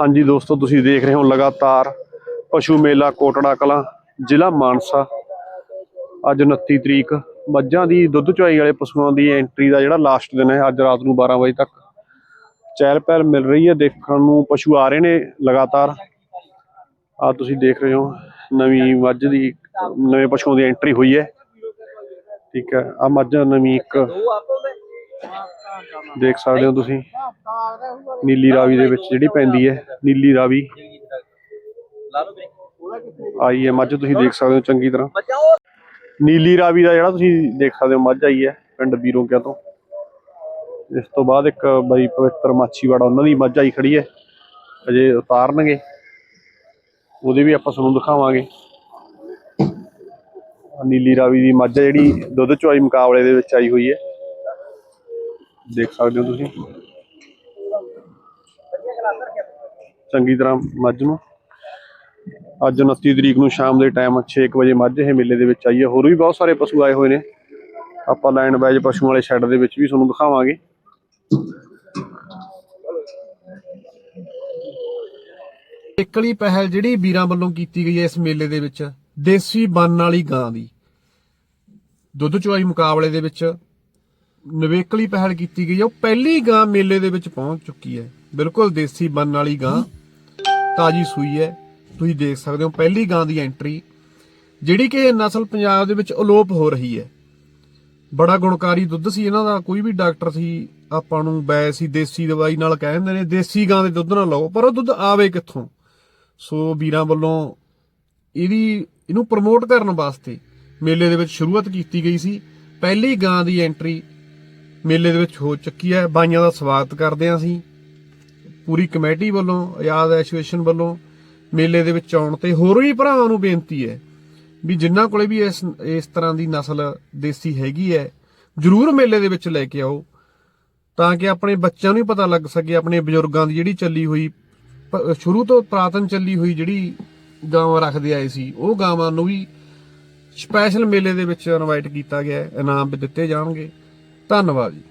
ਹਾਂਜੀ ਦੋਸਤੋ, ਤੁਸੀਂ ਦੇਖ ਰਹੇ ਹੋ ਲਗਾਤਾਰ ਪਸ਼ੂ ਮੇਲਾ ਕੋਟੜਾ ਕਲਾਂ, ਜ਼ਿਲ੍ਹਾ ਮਾਨਸਾ। ਅੱਜ 29 ਤਰੀਕ, ਮੱਝਾਂ ਦੀ, ਦੁੱਧ ਚੁਆਈ ਵਾਲੇ ਪਸ਼ੂਆਂ ਦੀ ਐਂਟਰੀ ਦਾ ਜਿਹੜਾ ਲਾਸਟ ਦਿਨ ਹੈ, ਅੱਜ ਰਾਤ ਨੂੰ 12 ਵਜੇ ਤੱਕ। ਚਹਿਲ ਪਹਿਲ ਮਿਲ ਰਹੀ ਹੈ, ਦੇਖਣ ਨੂੰ ਪਸ਼ੂ ਆ ਰਹੇ ਨੇ ਲਗਾਤਾਰ। ਆ ਤੁਸੀਂ ਦੇਖ ਰਹੇ ਹੋ, ਨਵੀਂ ਮੱਝ ਦੀ, ਨਵੇਂ ਪਸ਼ੂਆਂ ਦੀ ਐਂਟਰੀ ਹੋਈ ਹੈ। ਠੀਕ ਹੈ ਆ ਮੱਝ ਨਵੀਂ ਇੱਕ ਦੇਖ ਸਕਦੇ ਹੋ ਤੁਸੀਂ। ਨੀਲੀ ਰਾਵੀ ਦੇ ਵਿੱਚ ਜਿਹੜੀ ਪੈਂਦੀ ਹੈ, ਨੀਲੀ ਰਾਵੀ। ਆਈ ਹੈ ਮੱਝ, ਤੁਸੀਂ ਦੇਖ ਸਕਦੇ ਹੋ ਚੰਗੀ ਤਰ੍ਹਾਂ। ਨੀਲੀ ਰਾਵੀ ਦਾ ਜਿਹੜਾ ਤੁਸੀਂ ਦੇਖ ਸਕਦੇ ਹੋ ਮੱਝ ਆਈ ਹੈ ਪਿੰਡ ਬੀਰੋਂਕਿਆ ਤੋਂ। ਇਸ ਤੋਂ ਬਾਅਦ ਇੱਕ ਬਈ ਪਵਿੱਤਰ ਮਾਛੀਵਾੜਾ, ਉਹਨਾਂ ਦੀ ਮੱਝ ਆਈ ਖੜੀ ਹੈ। ਅਜੇ ਉਤਾਰਨਗੇ। ਉਹਦੇ ਵੀ ਆਪਾਂ ਤੁਹਾਨੂੰ ਦਿਖਾਵਾਂਗੇ। ਨੀਲੀ ਰਾਵੀ ਦੀ ਮੱਝ ਜਿਹੜੀ ਦੁੱਧ ਚੁਆਈ ਮੁਕਾਬਲੇ ਦੇ ਵਿੱਚ ਆਈ ਹੋਈ ਹੈ। ਦੇਖ ਸਕਦੇ ਹੋ ਤੁਸੀਂ। ਚੰਗੀ ਤਰ੍ਹਾਂ ਮੱਝ ਨੂੰ। ਅੱਜ 29 ਤਰੀਕ ਨੂੰ ਸ਼ਾਮ ਦੇ ਟਾਈਮ 6 ਵਜੇ ਮੱਝ ਇਹ ਮੇਲੇ ਦੇ ਵਿੱਚ ਆਈ ਹੈ। ਹੋਰ ਵੀ ਬਹੁਤ ਸਾਰੇ ਪਸ਼ੂ ਆਏ ਹੋਏ ਨੇ। ਆਪਾਂ ਲਾਈਨ ਵਾਈਜ਼ ਪਸ਼ੂਆਂ ਵਾਲੇ ਸ਼ੈੱਡ ਦੇ ਵਿੱਚ ਵੀ ਤੁਹਾਨੂੰ ਦਿਖਾਵਾਂਗੇ। ਇਕਲੀ ਪਹਿਲ ਜਿਹੜੀ ਵੀਰਾਂ ਵੱਲੋਂ ਕੀਤੀ ਗਈ ਹੈ ਇਸ ਮੇਲੇ ਦੇ ਵਿੱਚ, ਦੇਸੀ ਬੰਨ ਵਾਲੀ ਗਾਂ ਦੀ। ਦੁੱਧ ਚੁਆਈ ਮੁਕਾਬਲੇ ਦੇ ਵਿੱਚ ਨਵੇਕਲੀ ਪਹਿਲ ਕੀਤੀ ਗਈ ਹੈ। ਉਹ ਪਹਿਲੀ ਗਾਂ ਮੇਲੇ ਦੇ ਵਿੱਚ ਪਹੁੰਚ ਚੁੱਕੀ ਹੈ। ਬਿਲਕੁਲ ਦੇਸੀ ਬੰਨ ਵਾਲੀ ਗਾਂ। ਤਾਜੀ ਸੂਈ ਹੈ। ਤੁਸੀਂ ਦੇਖ ਸਕਦੇ ਹੋ ਪਹਿਲੀ ਗਾਂ ਦੀ ਐਂਟਰੀ ਜਿਹੜੀ ਕਿ ਨਸਲ ਪੰਜਾਬ ਦੇ ਵਿੱਚ ਅਲੋਪ ਹੋ ਰਹੀ ਹੈ। ਬੜਾ ਗੁਣਕਾਰੀ ਦੁੱਧ ਸੀ ਇਹਨਾਂ ਦਾ। ਕੋਈ ਵੀ ਡਾਕਟਰ ਸੀ, ਆਪਾਂ ਨੂੰ ਬੈ ਸੀ ਦੇਸੀ ਦਵਾਈ ਨਾਲ ਕਹਿ ਦਿੰਦੇ ਨੇ, ਦੇਸੀ ਗਾਂ ਦੇ ਦੁੱਧ ਨਾਲ ਲਓ, ਪਰ ਉਹ ਦੁੱਧ ਆਵੇ ਕਿੱਥੋਂ? ਸੋ ਵੀਰਾਂ ਵੱਲੋਂ ਇਹਦੀ, ਇਹਨੂੰ ਪ੍ਰਮੋਟ ਕਰਨ ਵਾਸਤੇ ਮੇਲੇ ਦੇ ਵਿੱਚ ਸ਼ੁਰੂਆਤ ਕੀਤੀ ਗਈ ਸੀ। ਪਹਿਲੀ ਗਾਂ ਦੀ ਐਂਟਰੀ ਮੇਲੇ ਦੇ ਵਿੱਚ ਹੋ ਚੁੱਕੀ ਹੈ। ਬਾਈਆਂ ਦਾ ਸਵਾਗਤ ਕਰਦੇ ਹਾਂ ਅਸੀਂ। ਪੂਰੀ ਕਮੇਟੀ ਵੱਲੋਂ, ਆਜ਼ਾਦ ਐਸੋਸੀਏਸ਼ਨ ਵੱਲੋਂ ਮੇਲੇ ਦੇ ਵਿੱਚ ਆਉਣ ਤੇ ਹੋਰ ਵੀ ਭਰਾਵਾਂ ਨੂੰ ਬੇਨਤੀ ਹੈ ਵੀ ਜਿਨ੍ਹਾਂ ਕੋਲੇ ਵੀ ਇਸ ਇਸ ਤਰ੍ਹਾਂ ਦੀ ਨਸਲ ਦੇਸੀ ਹੈਗੀ ਹੈ, ਜਰੂਰ ਮੇਲੇ ਦੇ ਵਿੱਚ ਲੈ ਕੇ ਆਓ ਤਾਂ ਕਿ ਆਪਣੇ ਬੱਚਿਆਂ ਨੂੰ ਵੀ ਪਤਾ ਲੱਗ ਸਕੇ, ਆਪਣੇ ਬਜ਼ੁਰਗਾਂ ਦੀ ਜਿਹੜੀ ਚੱਲੀ ਹੋਈ ਸ਼ੁਰੂ ਤੋਂ ਪ੍ਰਾਤਨ ਚੱਲੀ ਹੋਈ ਜਿਹੜੀ ਗਾਵਾਂ ਰੱਖਦੇ ਆਏ ਸੀ, ਉਹ ਗਾਵਾਂ ਨੂੰ ਵੀ ਸਪੈਸ਼ਲ ਮੇਲੇ ਦੇ ਵਿੱਚ ਇਨਵਾਈਟ ਕੀਤਾ ਗਿਆ ਇਨਾਮ ਵੀ ਦਿੱਤੇ ਜਾਣਗੇ। ਧੰਨਵਾਦ ਜੀ।